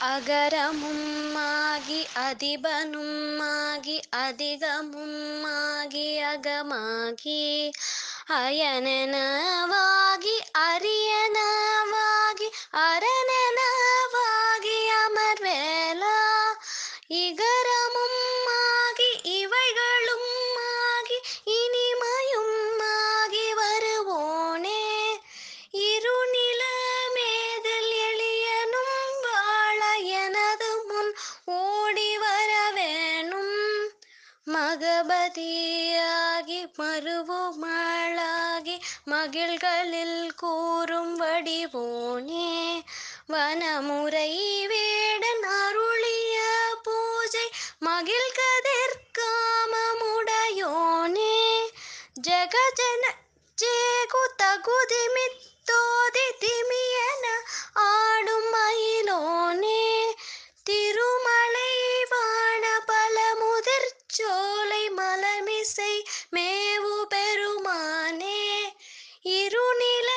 அகரமும் ஆகி அதிபனும் ஆகி அதிகமும் ஆகி அகமாகி அயனெனவாகி அரியனவாகி அரணெனவாகி மகபதியாகி மருவுமளாகி மகிழ்களில் கூறும் வடிவோனே வனமுறை வேடன் அருளிய பூஜை மகிழ் மகிழ்கதிர்காமமுடையோனே ஜெகஜன ஜேகு தகுதிமித்தோதி இருநிலமேதில்